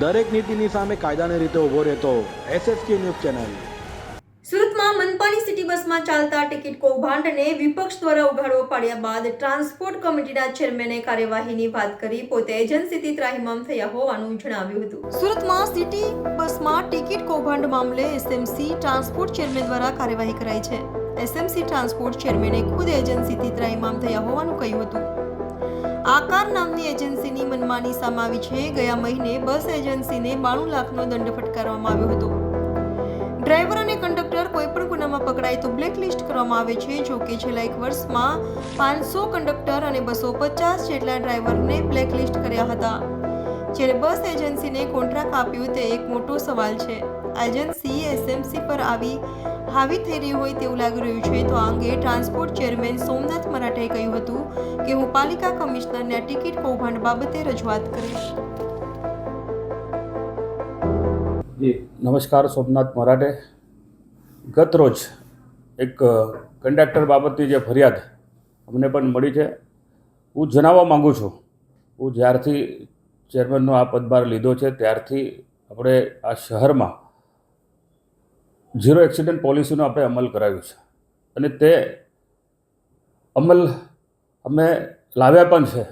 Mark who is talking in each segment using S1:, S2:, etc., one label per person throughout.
S1: દરેક નીતિની સામે કાયદાની રીતે ઊભો રહેતો એસએસકે ન્યૂઝ ચેનલ.
S2: સુરતમાં મનપાની સિટી બસમાં ચાલતા ટિકિટ કૌભાંડને વિપક્ષ દ્વારા ઉઘાડો પાડ્યા બાદ ટ્રાન્સપોર્ટ કમિટીના ચેરમેને કાર્યવાહીની વાત કરી પોતે એજન્સીથી ત્રાહિમામ થયા હોવાનું જણાવ્યું હતું. સુરતમાં સિટી બસમાં ટિકિટ કૌભાંડ મામલે એસએમસી ટ્રાન્સપોર્ટ ચેરમેન દ્વારા કાર્યવાહી કરાઈ છે. એસએમસી ટ્રાન્સપોર્ટ ચેરમેને ખુદ એજન્સીથી ત્રાહિમામ થયા હોવાનું કહ્યું હતું. આકાર નામની એજન્સીની મનમાની સામે છે. ગયા મહિને બસ એજન્સીને બાણું લાખનો દંડ ફટકારવામાં આવ્યો હતો. ડ્રાઈવર અને કંડક્ટર કોઈ પણ ગુનામાં પકડાય તો બ્લેકલિસ્ટ કરવામાં આવે છે. જો કે છેલ્લા એક વર્ષમાં પાંચસો કંડક્ટર અને બસો પચાસ જેટલા ડ્રાઈવરને બ્લેક લિસ્ટ કર્યા હતા. જ્યારે બસ એજન્સીને કોન્ટ્રાક્ટ આપ્યું તે એક મોટો સવાલ છે. એજન્સી એસએમસી પર આવી હાવી થઈ રહી હોય તેવું લાગી રહ્યું છે. તો આ અંગે ટ્રાન્સપોર્ટ ચેરમેન સોમનાથ મરાઠાએ કહ્યું હતું કે હું પાલિકા કમિશનરને ટિકિટ કૌભાંડ બાબતે રજૂઆત કરીશ.
S3: નમસ્કાર, સોમનાથ મરાઠે. ગત રોજ એક કંડક્ટર બાબતની જે ફરિયાદ અમને પણ મળી છે. હું જણાવવા માગું છું, હું જ્યારથી ચેરમેનનો આ પદભાર લીધો છે, ત્યારથી આપણે આ શહેરમાં ઝીરો એક્સિડન્ટ પોલિસીનો આપણે અમલ કરાવ્યો છે. અને તે અમલ અમે લાવ્યા પણ છે.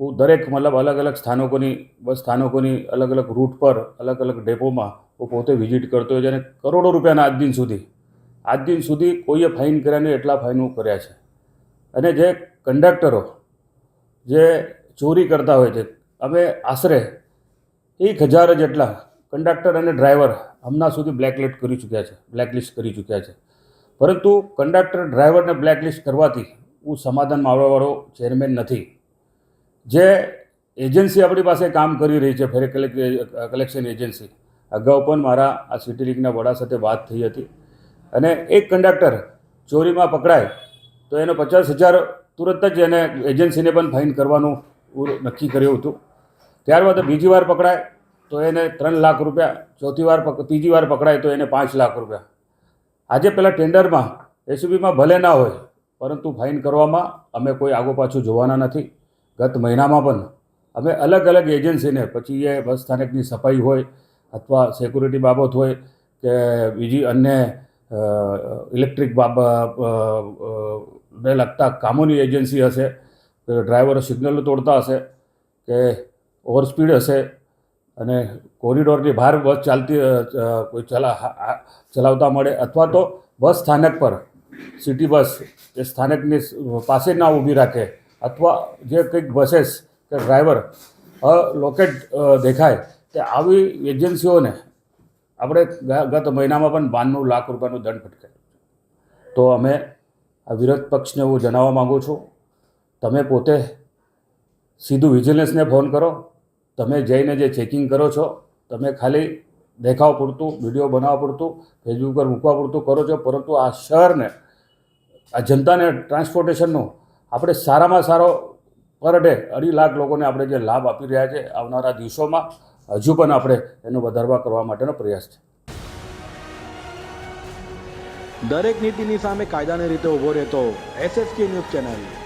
S3: હું દરેક મતલબ અલગ અલગ સ્થાનકોની, બસ સ્થાનકોની અલગ અલગ રૂટ પર, અલગ અલગ ડેપોમાં હું પોતે વિઝિટ કરતો હોય છે અને કરોડો રૂપિયાના આજ દિન સુધી, આજ દિન સુધી કોઈએ ફાઇન કર્યા નહીં એટલા ફાઇનો કર્યા છે. અને જે કંડક્ટરો જે ચોરી કરતા હોય છે, અમે આશરે એક હજાર જેટલા કંડક્ટર અને ડ્રાઈવર હમણાં સુધી બ્લેકલિસ્ટ કરી ચૂક્યા છે, બ્લેકલિસ્ટ કરી ચૂક્યા છે. પરંતુ કંડક્ટર, ડ્રાઈવરને બ્લેકલિસ્ટ કરવાથી હું સમાધાન આવવાવાળો ચેરમેન નથી. જે એજન્સી આપણી પાસે કામ કરી રહી છે, ફેર કલેક્શન એજન્સી, અગાઉ પણ મારા આ સિટી લીગના વડા સાથે વાત થઈ હતી. અને એક કંડક્ટર ચોરીમાં પકડાય, તો એનો પચાસ હજાર તુરંત જ એને એજન્સીને પણ ફાઇન કરવાનું નક્કી કર્યું હતું. ત્યારબાદ બીજી વાર પકડાય તો એને ત્રણ લાખ રૂપિયા, ચોથી વાર ત્રીજી વાર પકડાય તો એને પાંચ લાખ રૂપિયા. આજે પેલા ટેન્ડરમાં એસીબીમાં ભલે ના હોય, પરંતુ ફાઇન કરવામાં અમે કોઈ આગો પાછું જોવાના નથી. ગત મહિનામાં પણ અમે અલગ અલગ એજન્સીને, પછી એ બસ સ્થાનકની સફાઈ હોય અથવા સિક્યુરિટી બાબત હોય કે બીજી અન્ય ઇલેક્ટ્રિક બાબ ને લગતા કામોની એજન્સી હશે ડ્રાઈવરો સિગ્નલ તોડતા હશે કે ઓવર સ્પીડ હશે અને કોરિડોરની બહાર બસ ચાલતી કોઈ ચલા ચલાવતા મળે અથવા તો બસ સ્થાનક પર, સિટી બસ એ સ્થાનકની પાસે ના ઊભી રાખે અથવા જે કંઈક બસેસ કે ડ્રાઈવર લોકેટ દેખાય તે આવી એજન્સીઓને આપણે ગત મહિનામાં પણ બાણું લાખ રૂપિયાનું દંડ ફટકાર્યું તો અમે આ વિરોધ પક્ષને હું જણાવવા માગું છું, તમે પોતે સીધું વિજિલન્સને ફોન કરો તમે જઈને જે ચેકિંગ કરો છો, તમે ખાલી દેખાવ પૂરતું વીડિયો બનાવવા પૂરતું ફેસબુક પર મૂકવા પૂરતું કરો છો, પરંતુ આ શહેરને, આ જનતાને ટ્રાન્સપોર્ટેશનનું આપણે સારામાં સારો પર ડે અઢી લાખ લોકોને આપણે જે લાભ આપી રહ્યા છે આવનારા દિવસોમાં, હજુ પણ આપણે એનો વધારવા કરવા માટેનો પ્રયાસ છે.
S1: દરેક નીતિની સામે કાયદાની રીતે ઊભો રહેતો એસએસકે ન્યૂઝ ચેનલ